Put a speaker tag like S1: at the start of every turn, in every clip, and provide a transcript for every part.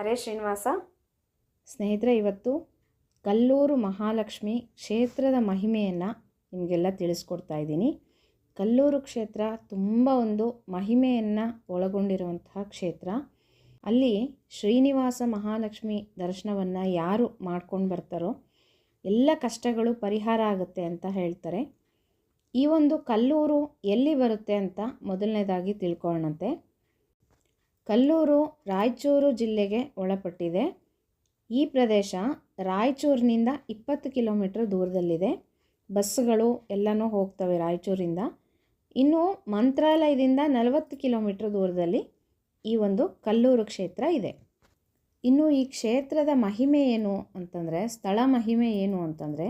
S1: ಹರೇ ಶ್ರೀನಿವಾಸ.
S2: ಸ್ನೇಹಿತರೆ, ಇವತ್ತು ಕಲ್ಲೂರು ಮಹಾಲಕ್ಷ್ಮಿ ಕ್ಷೇತ್ರದ ಮಹಿಮೆಯನ್ನು ನಿಮಗೆಲ್ಲ ತಿಳಿಸ್ಕೊಡ್ತಾ ಇದ್ದೀನಿ. ಕಲ್ಲೂರು ಕ್ಷೇತ್ರ ತುಂಬ ಒಂದು ಮಹಿಮೆಯನ್ನು ಒಳಗೊಂಡಿರುವಂತಹ ಕ್ಷೇತ್ರ. ಅಲ್ಲಿ ಶ್ರೀನಿವಾಸ ಮಹಾಲಕ್ಷ್ಮಿ ದರ್ಶನವನ್ನು ಯಾರು ಮಾಡ್ಕೊಂಡು ಬರ್ತಾರೋ, ಎಲ್ಲ ಕಷ್ಟಗಳು ಪರಿಹಾರ ಆಗುತ್ತೆ ಅಂತ ಹೇಳ್ತಾರೆ. ಈ ಒಂದು ಕಲ್ಲೂರು ಎಲ್ಲಿ ಬರುತ್ತೆ ಅಂತ ಮೊದಲನೇದಾಗಿ ತಿಳ್ಕೊಳ್ಳೋಣಂತೆ. ಕಲ್ಲೂರು, ರಾಯಚೂರು ಜಿಲ್ಲೆಗೆ ಒಳಪಟ್ಟಿದೆ. ಈ ಪ್ರದೇಶ ರಾಯಚೂರಿನಿಂದ ಇಪ್ಪತ್ತು ಕಿಲೋಮೀಟ್ರ್ ದೂರದಲ್ಲಿದೆ. ಬಸ್ಸುಗಳು ಎಲ್ಲನೂ ಹೋಗ್ತವೆ ರಾಯಚೂರಿಂದ. ಇನ್ನು ಮಂತ್ರಾಲಯದಿಂದ ನಲವತ್ತು ಕಿಲೋಮೀಟ್ರ್ ದೂರದಲ್ಲಿ ಈ ಒಂದು ಕಲ್ಲೂರು ಕ್ಷೇತ್ರ ಇದೆ. ಇನ್ನು ಈ ಕ್ಷೇತ್ರದ ಮಹಿಮೆ ಏನು ಅಂತಂದರೆ, ಸ್ಥಳ ಮಹಿಮೆ ಏನು ಅಂತಂದರೆ,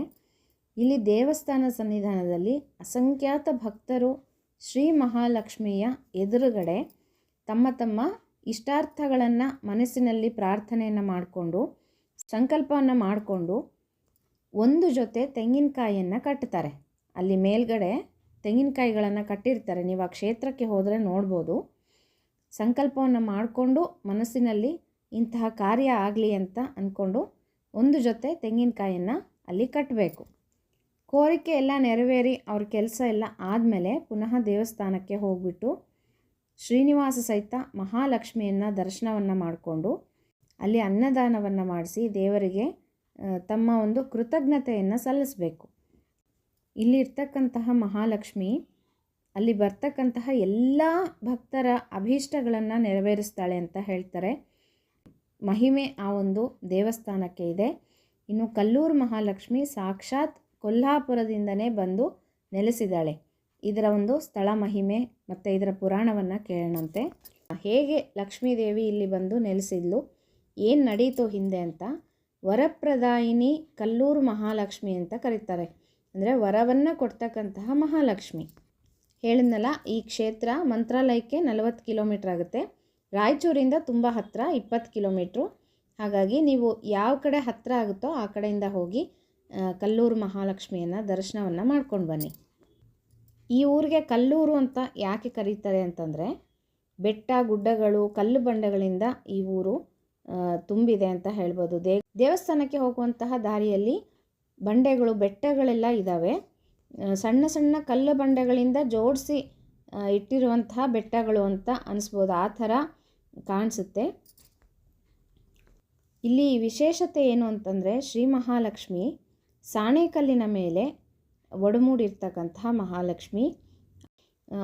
S2: ಇಲ್ಲಿ ದೇವಸ್ಥಾನ ಸನ್ನಿಧಾನದಲ್ಲಿ ಅಸಂಖ್ಯಾತ ಭಕ್ತರು ಶ್ರೀ ಮಹಾಲಕ್ಷ್ಮಿಯ ಎದುರುಗಡೆ ತಮ್ಮ ತಮ್ಮ ಇಷ್ಟಾರ್ಥಗಳನ್ನು ಮನಸ್ಸಿನಲ್ಲಿ ಪ್ರಾರ್ಥನೆಯನ್ನು ಮಾಡಿಕೊಂಡು, ಸಂಕಲ್ಪವನ್ನು ಮಾಡಿಕೊಂಡು ಒಂದು ಜೊತೆ ತೆಂಗಿನಕಾಯಿಯನ್ನು ಕಟ್ತಾರೆ. ಅಲ್ಲಿ ಮೇಲ್ಗಡೆ ತೆಂಗಿನಕಾಯಿಗಳನ್ನು ಕಟ್ಟಿರ್ತಾರೆ. ನೀವು ಆ ಕ್ಷೇತ್ರಕ್ಕೆ ಹೋದರೆ ನೋಡ್ಬೋದು. ಸಂಕಲ್ಪವನ್ನು ಮಾಡಿಕೊಂಡು ಮನಸ್ಸಿನಲ್ಲಿ ಇಂತಹ ಕಾರ್ಯ ಆಗಲಿ ಅಂತ ಅಂದ್ಕೊಂಡು ಒಂದು ಜೊತೆ ತೆಂಗಿನಕಾಯಿಯನ್ನು ಅಲ್ಲಿ ಕಟ್ಟಬೇಕು ಕೋರಿಕೆ ಎಲ್ಲ ನೆರವೇರಿ ಅವ್ರ ಕೆಲಸ ಎಲ್ಲ ಆದಮೇಲೆ ಪುನಃ ದೇವಸ್ಥಾನಕ್ಕೆ ಹೋಗಿಬಿಟ್ಟು ಶ್ರೀನಿವಾಸ ಸಹಿತ ಮಹಾಲಕ್ಷ್ಮಿಯನ್ನು ದರ್ಶನವನ್ನು ಮಾಡಿಕೊಂಡು ಅಲ್ಲಿ ಅನ್ನದಾನವನ್ನು ಮಾಡಿಸಿ ದೇವರಿಗೆ ತಮ್ಮ ಒಂದು ಕೃತಜ್ಞತೆಯನ್ನು ಸಲ್ಲಿಸಬೇಕು. ಇಲ್ಲಿರ್ತಕ್ಕಂತಹ ಮಹಾಲಕ್ಷ್ಮಿ ಅಲ್ಲಿ ಬರ್ತಕ್ಕಂತಹ ಎಲ್ಲ ಭಕ್ತರ ಅಭೀಷ್ಟಗಳನ್ನು ನೆರವೇರಿಸ್ತಾಳೆ ಅಂತ ಹೇಳ್ತಾರೆ. ಮಹಿಮೆ ಆ ಒಂದು ದೇವಸ್ಥಾನಕ್ಕೆ ಇದೆ. ಇನ್ನು ಕಲ್ಲೂರು ಮಹಾಲಕ್ಷ್ಮಿ ಸಾಕ್ಷಾತ್ ಕೊಲ್ಹಾಪುರದಿಂದನೇ ಬಂದು ನೆಲೆಸಿದ್ದಾಳೆ. ಇದರ ಒಂದು ಸ್ಥಳ ಮಹಿಮೆ ಮತ್ತು ಇದರ ಪುರಾಣವನ್ನು ಕೇಳೋಣಂತೆ. ಹೇಗೆ ಲಕ್ಷ್ಮೀದೇವಿ ಇಲ್ಲಿ ಬಂದು ನೆಲೆಸಿದ್ಲು, ಏನು ನಡೀತು ಹಿಂದೆ ಅಂತ ವರಪ್ರದಾಯಿನಿ ಕಲ್ಲೂರು ಮಹಾಲಕ್ಷ್ಮಿ ಅಂತ ಕರೀತಾರೆ. ಅಂದರೆ ವರವನ್ನು ಕೊಡ್ತಕ್ಕಂತಹ ಮಹಾಲಕ್ಷ್ಮಿ. ಹೇಳಿದ್ನಲ್ಲ, ಈ ಕ್ಷೇತ್ರ ಮಂತ್ರಾಲಯಕ್ಕೆ ನಲವತ್ತು ಕಿಲೋಮೀಟ್ರ್ ಆಗುತ್ತೆ. ರಾಯಚೂರಿಂದ ತುಂಬ ಹತ್ತಿರ ಇಪ್ಪತ್ತು ಕಿಲೋಮೀಟ್ರು. ಹಾಗಾಗಿ ನೀವು ಯಾವ ಕಡೆ ಹತ್ತಿರ ಆಗುತ್ತೋ ಆ ಕಡೆಯಿಂದ ಹೋಗಿ ಕಲ್ಲೂರು ಮಹಾಲಕ್ಷ್ಮಿಯನ್ನು ದರ್ಶನವನ್ನು ಮಾಡ್ಕೊಂಡು ಬನ್ನಿ. ಈ ಊರಿಗೆ ಕಲ್ಲೂರು ಅಂತ ಯಾಕೆ ಕರೀತಾರೆ ಅಂತಂದರೆ, ಬೆಟ್ಟ ಗುಡ್ಡಗಳು, ಕಲ್ಲು ಬಂಡೆಗಳಿಂದ ಈ ಊರು ತುಂಬಿದೆ ಅಂತ ಹೇಳ್ಬೋದು. ದೇ, ದೇವಸ್ಥಾನಕ್ಕೆ ಹೋಗುವಂತಹ ದಾರಿಯಲ್ಲಿ ಬಂಡೆಗಳು, ಬೆಟ್ಟಗಳೆಲ್ಲ ಇದ್ದಾವೆ ಸಣ್ಣ ಸಣ್ಣ ಕಲ್ಲು ಬಂಡೆಗಳಿಂದ ಜೋಡಿಸಿ ಇಟ್ಟಿರುವಂತಹ ಬೆಟ್ಟಗಳು ಅಂತ ಅನಿಸ್ಬೋದು. ಆ ಥರ ಕಾಣಿಸುತ್ತೆ. ಇಲ್ಲಿ ವಿಶೇಷತೆ ಏನು ಅಂತಂದರೆ, ಶ್ರೀ ಮಹಾಲಕ್ಷ್ಮಿ ಸಾಣೆಕಲ್ಲಿನ ಮೇಲೆ ಒಡಮೂಡಿರ್ತಕ್ಕಂತಹ ಮಹಾಲಕ್ಷ್ಮಿ.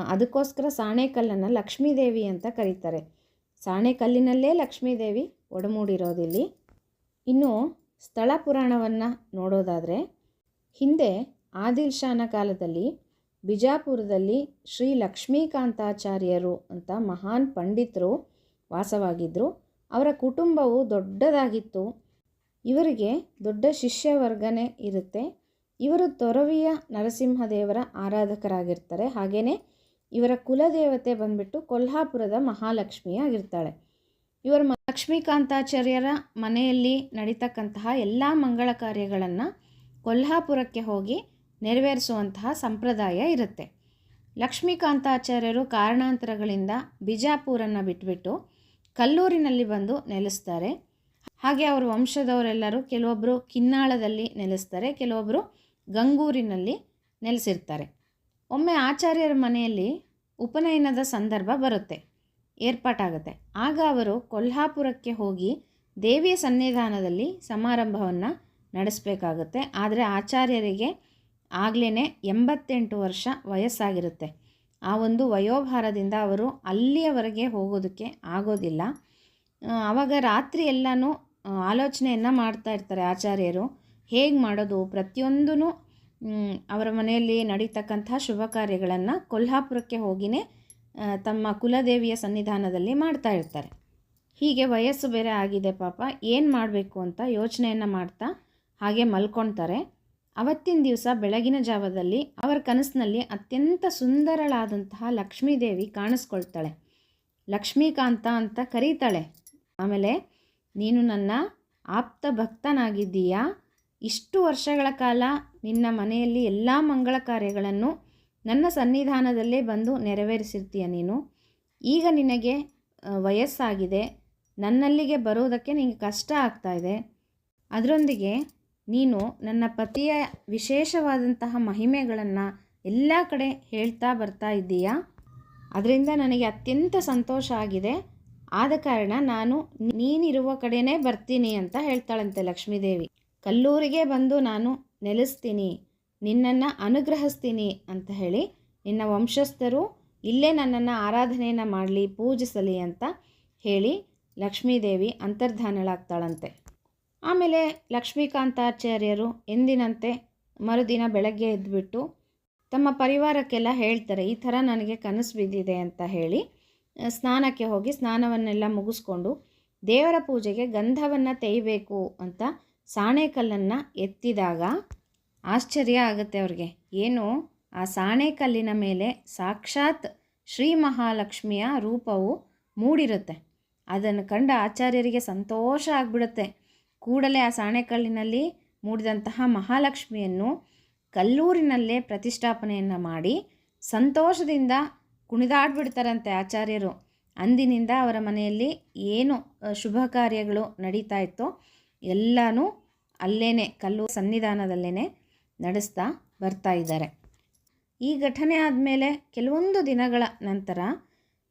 S2: ಅದಕ್ಕೋಸ್ಕರ ಸಾಣೆಕಲ್ಲನ್ನು ಲಕ್ಷ್ಮೀದೇವಿ ಅಂತ ಕರೀತಾರೆ. ಸಾಣೆಕಲ್ಲಿನಲ್ಲೇ ಲಕ್ಷ್ಮೀದೇವಿ ಒಡಮೂಡಿರೋದಿಲ್ಲಿ. ಇನ್ನು ಸ್ಥಳ ಪುರಾಣವನ್ನು ನೋಡೋದಾದರೆ, ಹಿಂದೆ ಆದಿಲ್ ಶಾನ ಕಾಲದಲ್ಲಿ ಬಿಜಾಪುರದಲ್ಲಿ ಶ್ರೀ ಲಕ್ಷ್ಮೀಕಾಂತಾಚಾರ್ಯರು ಅಂತ ಮಹಾನ್ ಪಂಡಿತರು ವಾಸವಾಗಿದ್ದರು ಅವರ ಕುಟುಂಬವು ದೊಡ್ಡದಾಗಿತ್ತು. ಇವರಿಗೆ ದೊಡ್ಡ ಶಿಷ್ಯವರ್ಗನೇ ಇರುತ್ತೆ. ಇವರು ತೊರವಿಯ ನರಸಿಂಹದೇವರ ಆರಾಧಕರಾಗಿರ್ತಾರೆ. ಹಾಗೆಯೇ ಇವರ ಕುಲದೇವತೆ ಬಂದ್ಬಿಟ್ಟು ಕೊಲ್ಹಾಪುರದ ಮಹಾಲಕ್ಷ್ಮಿಯಾಗಿರ್ತಾಳೆ ಇವರು ಲಕ್ಷ್ಮೀಕಾಂತಾಚಾರ್ಯರ ಮನೆಯಲ್ಲಿ ನಡೀತಕ್ಕಂತಹ ಎಲ್ಲ ಮಂಗಳ ಕಾರ್ಯಗಳನ್ನು ಕೊಲ್ಹಾಪುರಕ್ಕೆ ಹೋಗಿ ನೆರವೇರಿಸುವಂತಹ ಸಂಪ್ರದಾಯ ಇರುತ್ತೆ. ಲಕ್ಷ್ಮೀಕಾಂತಾಚಾರ್ಯರು ಕಾರಣಾಂತರಗಳಿಂದ ಬಿಜಾಪುರನ್ನು ಬಿಟ್ಬಿಟ್ಟು ಕಲ್ಲೂರಿನಲ್ಲಿ ಬಂದು ನೆಲೆಸ್ತಾರೆ. ಹಾಗೆ ಅವರ ವಂಶದವರೆಲ್ಲರೂ ಕೆಲವೊಬ್ಬರು ಕಿನ್ನಾಳದಲ್ಲಿ ನೆಲೆಸ್ತಾರೆ ಕೆಲವೊಬ್ಬರು ಗಂಗೂರಿನಲ್ಲಿ ನೆಲೆಸಿರ್ತಾರೆ. ಒಮ್ಮೆ ಆಚಾರ್ಯರ ಮನೆಯಲ್ಲಿ ಉಪನಯನದ ಸಂದರ್ಭ ಬರುತ್ತೆ, ಏರ್ಪಾಟಾಗುತ್ತೆ. ಆಗ ಅವರು ಕೊಲ್ಹಾಪುರಕ್ಕೆ ಹೋಗಿ ದೇವಿಯ ಸನ್ನಿಧಾನದಲ್ಲಿ ಸಮಾರಂಭವನ್ನು ನಡೆಸಬೇಕಾಗುತ್ತೆ. ಆದರೆ ಆಚಾರ್ಯರಿಗೆ ಆಗಲೇ ಎಂಬತ್ತೆಂಟು ವರ್ಷ ವಯಸ್ಸಾಗಿರುತ್ತೆ. ಆ ಒಂದು ವಯೋಭಾರದಿಂದ ಅವರು ಅಲ್ಲಿಯವರೆಗೆ ಹೋಗೋದಕ್ಕೆ ಆಗೋದಿಲ್ಲ. ಆವಾಗ ರಾತ್ರಿ ಎಲ್ಲನೂ ಆಲೋಚನೆಯನ್ನು ಮಾಡ್ತಾ ಇರ್ತಾರೆ ಆಚಾರ್ಯರು. ಹೇಗೆ ಮಾಡೋದು? ಪ್ರತಿಯೊಂದೂ ಅವರ ಮನೆಯಲ್ಲಿ ನಡೀತಕ್ಕಂಥ ಶುಭ ಕಾರ್ಯಗಳನ್ನು ಕೊಲ್ಹಾಪುರಕ್ಕೆ ಹೋಗಿನೇ ತಮ್ಮ ಕುಲದೇವಿಯ ಸನ್ನಿಧಾನದಲ್ಲಿ ಮಾಡ್ತಾ ಇರ್ತಾರೆ. ಹೀಗೆ ವಯಸ್ಸು ಬೇರೆ ಆಗಿದೆ ಪಾಪ. ಏನು ಮಾಡಬೇಕು ಅಂತ ಯೋಚನೆಯನ್ನು ಮಾಡ್ತಾ ಹಾಗೆ ಮಲ್ಕೊಳ್ತಾರೆ ಅವತ್ತಿನ ದಿವಸ ಬೆಳಗಿನ ಜಾವದಲ್ಲಿ ಅವರ ಕನಸಿನಲ್ಲಿ ಅತ್ಯಂತ ಸುಂದರಳಾದಂತಹ ಲಕ್ಷ್ಮೀದೇವಿ ಕಾಣಿಸ್ಕೊಳ್ತಾಳೆ. ಲಕ್ಷ್ಮೀಕಾಂತ ಅಂತ ಕರೀತಾಳೆ. ಆಮೇಲೆ, ನೀನು ನನ್ನ ಆಪ್ತ ಭಕ್ತನಾಗಿದ್ದೀಯಾ? ಇಷ್ಟು ವರ್ಷಗಳ ಕಾಲ ನಿನ್ನ ಮನೆಯಲ್ಲಿ ಎಲ್ಲ ಮಂಗಳ ಕಾರ್ಯಗಳನ್ನು ನನ್ನ ಸನ್ನಿಧಾನದಲ್ಲೇ ಬಂದು ನೆರವೇರಿಸಿರ್ತೀಯ ನೀನು. ಈಗ ನಿನಗೆ ವಯಸ್ಸಾಗಿದೆ. ನನ್ನಲ್ಲಿಗೆ ಬರೋದಕ್ಕೆ ನಿನಗೆ ಕಷ್ಟ ಆಗ್ತಾ ಇದೆ. ಅದರೊಂದಿಗೆ ನೀನು ನನ್ನ ಪತಿಯ ವಿಶೇಷವಾದಂತಹ ಮಹಿಮೆಗಳನ್ನು ಎಲ್ಲ ಕಡೆ ಹೇಳ್ತಾ ಬರ್ತಾ ಇದ್ದೀಯಾ? ಅದರಿಂದ ನನಗೆ ಅತ್ಯಂತ ಸಂತೋಷ ಆಗಿದೆ. ಆದ ಕಾರಣ ನಾನು ನೀನಿರುವ ಕಡೆನೇ ಬರ್ತೀನಿ ಅಂತ ಹೇಳ್ತಾಳಂತೆ ಲಕ್ಷ್ಮೀದೇವಿ. ಕಲ್ಲೂರಿಗೆ ಬಂದು ನಾನು ನೆಲೆಸ್ತೀನಿ, ನಿನ್ನನ್ನು ಅನುಗ್ರಹಿಸ್ತೀನಿ ಅಂತ ಹೇಳಿ ನಿನ್ನ ವಂಶಸ್ಥರು ಇಲ್ಲೇ ನನ್ನನ್ನು ಆರಾಧನೆಯನ್ನು ಮಾಡಲಿ, ಪೂಜಿಸಲಿ ಅಂತ ಹೇಳಿ ಲಕ್ಷ್ಮೀದೇವಿ ಅಂತರ್ಧಾನಳಾಗ್ತಾಳಂತೆ. ಆಮೇಲೆ ಲಕ್ಷ್ಮೀಕಾಂತಾಚಾರ್ಯರು ಎಂದಿನಂತೆ ಮರುದಿನ ಬೆಳಗ್ಗೆ ಎದ್ದುಬಿಟ್ಟು ತಮ್ಮ ಪರಿವಾರಕ್ಕೆಲ್ಲ ಹೇಳ್ತಾರೆ, ಈ ಥರ ನನಗೆ ಕನಸು ಬಿದ್ದಿದೆ ಅಂತ ಹೇಳಿ ಸ್ನಾನಕ್ಕೆ ಹೋಗಿ ಸ್ನಾನವನ್ನೆಲ್ಲ ಮುಗಿಸ್ಕೊಂಡು ದೇವರ ಪೂಜೆಗೆ ಗಂಧವನ್ನು ತೆಯ್ಯಬೇಕು ಅಂತ ಸಾಣೆಕಲ್ಲನ್ನು ಎತ್ತಿದಾಗ ಆಶ್ಚರ್ಯ ಆಗುತ್ತೆ ಅವ್ರಿಗೆ. ಏನು? ಆ ಸಾಣೆಕಲ್ಲಿನ ಮೇಲೆ ಸಾಕ್ಷಾತ್ ಶ್ರೀ ಮಹಾಲಕ್ಷ್ಮಿಯ ರೂಪವು ಮೂಡಿರುತ್ತೆ. ಅದನ್ನು ಕಂಡ ಆಚಾರ್ಯರಿಗೆ ಸಂತೋಷ ಆಗಿಬಿಡುತ್ತೆ. ಕೂಡಲೇ ಆ ಸಾಣೆಕಲ್ಲಿನಲ್ಲಿ ಮೂಡಿದಂತಹ ಮಹಾಲಕ್ಷ್ಮಿಯನ್ನು ಕಲ್ಲೂರಿನಲ್ಲೇ ಪ್ರತಿಷ್ಠಾಪನೆಯನ್ನು ಮಾಡಿ ಸಂತೋಷದಿಂದ ಕುಣಿದಾಡ್ಬಿಡ್ತಾರಂತೆ ಆಚಾರ್ಯರು. ಅಂದಿನಿಂದ ಅವರ ಮನೆಯಲ್ಲಿ ಏನು ಶುಭ ಕಾರ್ಯಗಳು ನಡೀತಾ ಇತ್ತೋ ಎಲ್ಲನೂ ಅಲ್ಲೇ ಕಲ್ಲು ಸನ್ನಿಧಾನದಲ್ಲೇ ನಡೆಸ್ತಾ ಬರ್ತಾ ಇದ್ದಾರೆ. ಈ ಘಟನೆ ಆದಮೇಲೆ ಕೆಲವೊಂದು ದಿನಗಳ ನಂತರ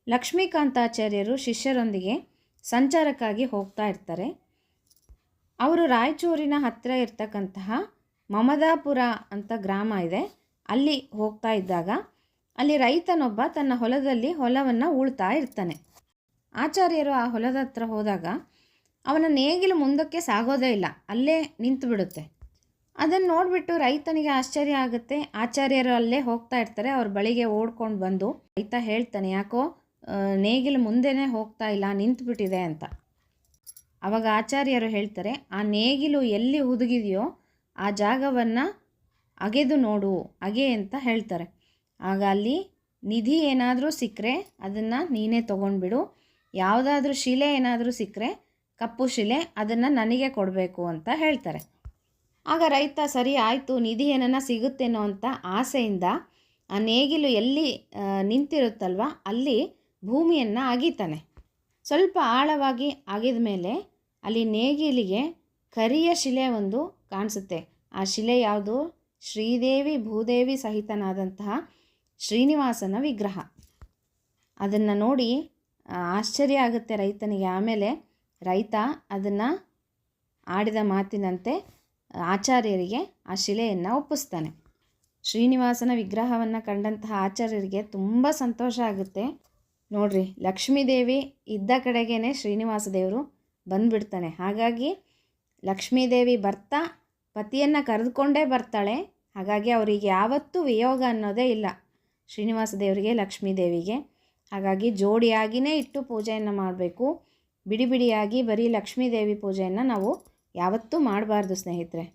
S2: ಲಕ್ಷ್ಮೀಕಾಂತಾಚಾರ್ಯರು ಶಿಷ್ಯರೊಂದಿಗೆ ಸಂಚಾರಕ್ಕಾಗಿ ಹೋಗ್ತಾ ಇರ್ತಾರೆ. ಅವರು ರಾಯಚೂರಿನ ಹತ್ತಿರ ಇರ್ತಕ್ಕಂತಹ ಮಮದಾಪುರ ಅಂತ ಗ್ರಾಮ ಇದೆ. ಅಲ್ಲಿ ಹೋಗ್ತಾ ಇದ್ದಾಗ ಅಲ್ಲಿ ರೈತನೊಬ್ಬ ತನ್ನ ಹೊಲದಲ್ಲಿ ಹೊಲವನ್ನು ಉಳ್ತಾ ಇರ್ತಾನೆ. ಆಚಾರ್ಯರು ಆ ಹೊಲದ ಹತ್ರ ಹೋದಾಗ ಅವನ ನೇಗಿಲು ಮುಂದಕ್ಕೆ ಸಾಗೋದೇ ಇಲ್ಲ, ಅಲ್ಲೇ ನಿಂತು ಬಿಡುತ್ತೆ. ಅದನ್ನು ನೋಡಿಬಿಟ್ಟು ರೈತನಿಗೆ ಆಶ್ಚರ್ಯ ಆಗುತ್ತೆ. ಆಚಾರ್ಯರು ಅಲ್ಲೇ ಹೋಗ್ತಾ ಇರ್ತಾರೆ, ಅವ್ರ ಬಳಿಗೆ ಓಡ್ಕೊಂಡು ಬಂದು ರೈತ ಹೇಳ್ತಾನೆ, ಯಾಕೋ ನೇಗಿಲು ಮುಂದೆನೇ ಹೋಗ್ತಾ ಇಲ್ಲ ನಿಂತುಬಿಟ್ಟಿದೆ ಅಂತ. ಅವಾಗ ಆಚಾರ್ಯರು ಹೇಳ್ತಾರೆ, ಆ ನೇಗಿಲು ಎಲ್ಲಿ ಹುದುಗಿದೆಯೋ ಆ ಜಾಗವನ್ನು ಅಗೆದು ನೋಡು, ಅಗೆ ಅಂತ ಹೇಳ್ತಾರೆ. ಆಗ ಅಲ್ಲಿ ನಿಧಿ ಏನಾದರೂ ಸಿಕ್ಕರೆ ಅದನ್ನು ನೀನೇ ತೊಗೊಂಡ್ಬಿಡು. ಯಾವುದಾದ್ರೂ ಶಿಲೆ ಏನಾದರೂ ಸಿಕ್ಕರೆ ಕಪ್ಪು ಶಿಲೆ ಅದನ್ನು ನನಗೆ ಕೊಡಬೇಕು ಅಂತ ಹೇಳ್ತಾರೆ. ಆಗ ರೈತ, ಸರಿ ಆಯಿತು, ನಿಧಿ ಏನನ್ನ ಸಿಗುತ್ತೇನೋ ಅಂತ ಆಸೆಯಿಂದ ಆ ನೇಗಿಲು ಎಲ್ಲಿ ನಿಂತಿರುತ್ತಲ್ವ, ಅಲ್ಲಿ ಭೂಮಿಯನ್ನು ಅಗಿತಾನೆ. ಸ್ವಲ್ಪ ಆಳವಾಗಿ ಅಗಿದ ಮೇಲೆ ಅಲ್ಲಿ ನೇಗಿಲಿಗೆ ಕರಿಯ ಶಿಲೆ ಒಂದು ಕಾಣಿಸುತ್ತೆ. ಆ ಶಿಲೆ ಯಾವುದು? ಶ್ರೀದೇವಿ ಭೂದೇವಿ ಸಹಿತನಾದಂತಹ ಶ್ರೀನಿವಾಸನ ವಿಗ್ರಹ. ಅದನ್ನು ನೋಡಿ ಆಶ್ಚರ್ಯ ಆಗುತ್ತೆ ರೈತನಿಗೆ. ಆಮೇಲೆ ರೈತ ಅದನ್ನು ಆಡಿದ ಮಾತಿನಂತೆ ಆಚಾರ್ಯರಿಗೆ ಆ ಶಿಲೆಯನ್ನು ಒಪ್ಪಿಸ್ತಾನೆ. ಶ್ರೀನಿವಾಸನ ವಿಗ್ರಹವನ್ನು ಕಂಡಂತಹ ಆಚಾರ್ಯರಿಗೆ ತುಂಬ ಸಂತೋಷ ಆಗುತ್ತೆ. ನೋಡ್ರಿ, ಲಕ್ಷ್ಮೀದೇವಿ ಇದ್ದ ಕಡೆಗೇ ಶ್ರೀನಿವಾಸ ದೇವರು ಬಂದುಬಿಡ್ತಾನೆ. ಹಾಗಾಗಿ ಲಕ್ಷ್ಮೀದೇವಿ ಬರ್ತಾ ಪತಿಯನ್ನು ಕರೆದುಕೊಂಡೇ ಬರ್ತಾಳೆ. ಹಾಗಾಗಿ ಅವರಿಗೆ ಯಾವತ್ತೂ ವಿಯೋಗ ಅನ್ನೋದೇ ಇಲ್ಲ ಶ್ರೀನಿವಾಸ ದೇವರಿಗೆ, ಲಕ್ಷ್ಮೀದೇವಿಗೆ. ಹಾಗಾಗಿ ಜೋಡಿಯಾಗಿಯೇ ಇಟ್ಟು ಪೂಜೆಯನ್ನು ಮಾಡಬೇಕು. ಬಿಡಿ ಬಿಡಿಯಾಗಿ ಬರೀ ಲಕ್ಷ್ಮೀದೇವಿ ಪೂಜೆಯನ್ನು ನಾವು ಯಾವತ್ತೂ ಮಾಡಬಾರ್ದು, ಸ್ನೇಹಿತರೆ.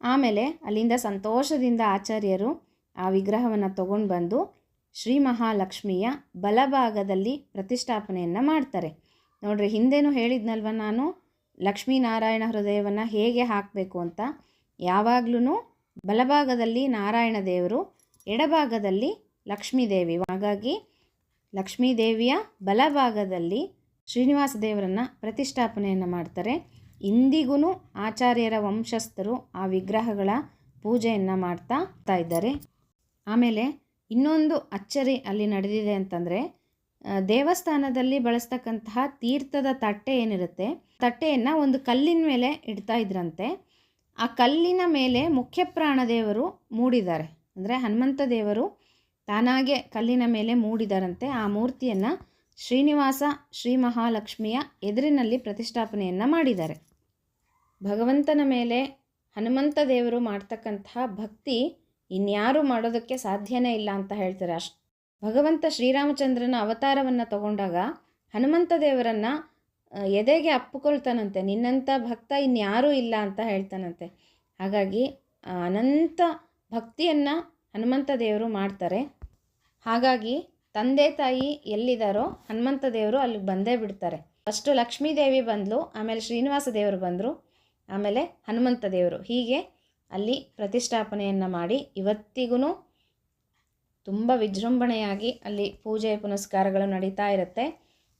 S2: ಆಮೇಲೆ ಅಲ್ಲಿಂದ ಸಂತೋಷದಿಂದ ಆಚಾರ್ಯರು ಆ ವಿಗ್ರಹವನ್ನು ತಗೊಂಡು ಬಂದು ಶ್ರೀ ಮಹಾಲಕ್ಷ್ಮಿಯ ಬಲಭಾಗದಲ್ಲಿ ಪ್ರತಿಷ್ಠಾಪನೆಯನ್ನು ಮಾಡ್ತಾರೆ. ನೋಡ್ರಿ, ಹಿಂದೆನೂ ಹೇಳಿದ್ನಲ್ವ ನಾನು? ಲಕ್ಷ್ಮೀನಾರಾಯಣ ಹೃದಯವನ್ನು ಹೇಗೆ ಹಾಕಬೇಕು ಅಂತ? ಯಾವಾಗಲೂ ಬಲಭಾಗದಲ್ಲಿ ನಾರಾಯಣ ದೇವರು, ಎಡಭಾಗದಲ್ಲಿ ಲಕ್ಷ್ಮೀದೇವಿ ಹಾಗಾಗಿ ಲಕ್ಷ್ಮೀದೇವಿಯ ಬಲಭಾಗದಲ್ಲಿ ಶ್ರೀನಿವಾಸ ದೇವರನ್ನು ಪ್ರತಿಷ್ಠಾಪನೆಯನ್ನು ಮಾಡ್ತಾರೆ. ಇಂದಿಗೂ ಆಚಾರ್ಯರ ವಂಶಸ್ಥರು ಆ ವಿಗ್ರಹಗಳ ಪೂಜೆಯನ್ನು ಮಾಡ್ತಾ ಇದ್ದಾರೆ. ಆಮೇಲೆ ಇನ್ನೊಂದು ಅಚ್ಚರಿ ಅಲ್ಲಿ ನಡೆದಿದೆ ಅಂತಂದರೆ ದೇವಸ್ಥಾನದಲ್ಲಿ ಬಳಸ್ತಕ್ಕಂತಹ ತೀರ್ಥದ ತಟ್ಟೆ ಏನಿರುತ್ತೆ, ತಟ್ಟೆಯನ್ನು ಒಂದು ಕಲ್ಲಿನ ಮೇಲೆ ಇಡ್ತಾ ಇದ್ರಂತೆ. ಆ ಕಲ್ಲಿನ ಮೇಲೆ ಮುಖ್ಯ ಪ್ರಾಣದೇವರು ಮೂಡಿದ್ದಾರೆ. ಅಂದರೆ ಹನುಮಂತ ದೇವರು ತಾನಾಗೆ ಕಲ್ಲಿನ ಮೇಲೆ ಮೂಡಿದಾರಂತೆ. ಆ ಮೂರ್ತಿಯನ್ನು ಶ್ರೀನಿವಾಸ ಶ್ರೀ ಮಹಾಲಕ್ಷ್ಮಿಯ ಎದುರಿನಲ್ಲಿ ಪ್ರತಿಷ್ಠಾಪನೆಯನ್ನು ಮಾಡಿದ್ದಾರೆ. ಭಗವಂತನ ಮೇಲೆ ಹನುಮಂತ ದೇವರು ಮಾಡ್ತಕ್ಕಂತಹ ಭಕ್ತಿ ಇನ್ಯಾರೂ ಮಾಡೋದಕ್ಕೆ ಸಾಧ್ಯನೇ ಇಲ್ಲ ಅಂತ ಹೇಳ್ತಾರೆ. ಅಷ್ಟು ಭಗವಂತ ಶ್ರೀರಾಮಚಂದ್ರನ ಅವತಾರವನ್ನು ತಗೊಂಡಾಗ ಹನುಮಂತ ದೇವರನ್ನು ಎದೆಗೆ ಅಪ್ಪಿಕೊಳ್ತಾನಂತೆ. ನಿನ್ನಂಥ ಭಕ್ತ ಇನ್ಯಾರೂ ಇಲ್ಲ ಅಂತ ಹೇಳ್ತಾನಂತೆ. ಹಾಗಾಗಿ ಅನಂತ ಭಕ್ತಿಯನ್ನು ಹನುಮಂತ ದೇವರು ಮಾಡ್ತಾರೆ. ಹಾಗಾಗಿ ತಂದೆ ತಾಯಿ ಎಲ್ಲಿದ್ದಾರೋ ಹನುಮಂತ ದೇವರು ಅಲ್ಲಿಗೆ ಬಂದೇ ಬಿಡ್ತಾರೆ. ಫಸ್ಟು ಲಕ್ಷ್ಮೀ ದೇವಿ ಬಂದಳು ಆಮೇಲೆ ಶ್ರೀನಿವಾಸ ದೇವರು ಬಂದರು, ಆಮೇಲೆ ಹನುಮಂತ ದೇವರು. ಹೀಗೆ ಅಲ್ಲಿ ಪ್ರತಿಷ್ಠಾಪನೆಯನ್ನು ಮಾಡಿ ಇವತ್ತಿಗೂ ತುಂಬ ವಿಜೃಂಭಣೆಯಾಗಿ ಅಲ್ಲಿ ಪೂಜೆ ಪುನಸ್ಕಾರಗಳು ನಡೀತಾ ಇರುತ್ತೆ.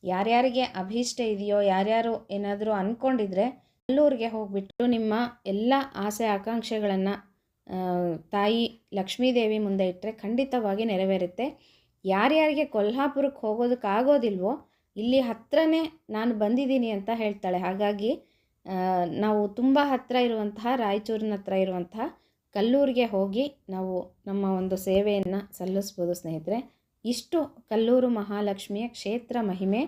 S2: ಯಾರ್ಯಾರಿಗೆ ಅಭೀಷ್ಟ ಇದೆಯೋ, ಯಾರ್ಯಾರು ಏನಾದರೂ ಅಂದ್ಕೊಂಡಿದ್ರೆ ಅಲ್ಲೂರಿಗೆ ಹೋಗಿಬಿಟ್ಟು ನಿಮ್ಮ ಎಲ್ಲ ಆಸೆ ಆಕಾಂಕ್ಷೆಗಳನ್ನು ತಾಯಿ ಲಕ್ಷ್ಮೀದೇವಿ ಮುಂದೆ ಇಟ್ಟರೆ ಖಂಡಿತವಾಗಿ ನೆರವೇರುತ್ತೆ. ಯಾರ್ಯಾರಿಗೆ ಕೊಲ್ಹಾಪುರಕ್ಕೆ ಹೋಗೋದಕ್ಕಾಗೋದಿಲ್ವೋ ಇಲ್ಲಿ ಹತ್ರನೇ ನಾನು ಬಂದಿದ್ದೀನಿ ಅಂತ ಹೇಳ್ತಾಳೆ. ಹಾಗಾಗಿ ನಾವು ತುಂಬ ಹತ್ತಿರ ಇರುವಂತಹ, ರಾಯಚೂರಿನ ಹತ್ರ ಇರುವಂತಹ ಕಲ್ಲೂರಿಗೆ ಹೋಗಿ ನಾವು ನಮ್ಮ ಒಂದು ಸೇವೆಯನ್ನು ಸಲ್ಲಿಸ್ಬೋದು ಸ್ನೇಹಿತರೆ. ಇಷ್ಟು ಕಲ್ಲೂರು ಮಹಾಲಕ್ಷ್ಮಿಯ ಕ್ಷೇತ್ರ ಮಹಿಮೆ.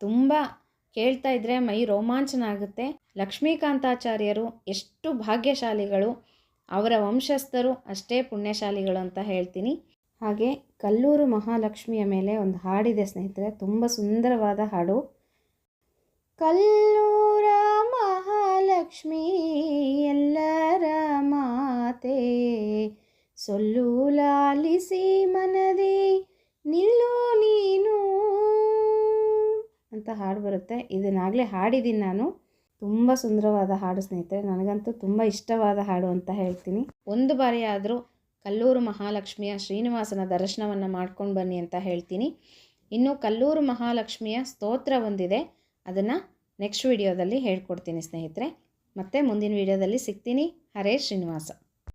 S2: ತುಂಬ ಕೇಳ್ತಾ ಇದ್ದರೆ ಮೈ ರೋಮಾಂಚನ ಆಗುತ್ತೆ ಲಕ್ಷ್ಮೀಕಾಂತಾಚಾರ್ಯರು ಎಷ್ಟು ಭಾಗ್ಯಶಾಲಿಗಳು. ಅವರ ವಂಶಸ್ಥರು ಅಷ್ಟೇ ಪುಣ್ಯಶಾಲಿಗಳು ಅಂತ ಹೇಳ್ತೀನಿ. ಹಾಗೆ ಕಲ್ಲೂರು ಮಹಾಲಕ್ಷ್ಮಿಯ ಮೇಲೆ ಒಂದು ಹಾಡಿದೆ ಸ್ನೇಹಿತರೆ, ತುಂಬ ಸುಂದರವಾದ ಹಾಡು. ಕಲ್ಲೂರ ಮಹಾಲಕ್ಷ್ಮಿ, ಎಲ್ಲರ ಮಾತೆ. ಸೊಲ್ಲು ಲಾಲಿಸಿ ಮನದಿ, ನಿಲ್ಲು ನೀನು. ಅಂತ ಹಾಡು ಬರುತ್ತೆ. ಇದನ್ನಾಗಲೇ ಹಾಡಿದ್ದೀನಿ ನಾನು. ತುಂಬ ಸುಂದರವಾದ ಹಾಡು ಸ್ನೇಹಿತರೆ. ನನಗಂತೂ ತುಂಬ ಇಷ್ಟವಾದ ಹಾಡು ಅಂತ ಹೇಳ್ತೀನಿ. ಒಂದು ಬಾರಿ ಆದರೂ ಕಲ್ಲೂರು ಮಹಾಲಕ್ಷ್ಮಿಯ ಶ್ರೀನಿವಾಸನ ದರ್ಶನವನ್ನು ಮಾಡ್ಕೊಂಡು ಬನ್ನಿ ಅಂತ ಹೇಳ್ತೀನಿ. ಇನ್ನು ಕಲ್ಲೂರು ಮಹಾಲಕ್ಷ್ಮಿಯ ಸ್ತೋತ್ರ ಒಂದಿದೆ. ಅದನ್ನು ನೆಕ್ಸ್ಟ್ ವಿಡಿಯೋದಲ್ಲಿ ಹೇಳ್ಕೊಡ್ತೀನಿ ಸ್ನೇಹಿತರೆ. ಮತ್ತೆ ಮುಂದಿನ ವಿಡಿಯೋದಲ್ಲಿ ಸಿಗ್ತೀನಿ. ಹರೇ ಶ್ರೀನಿವಾಸ.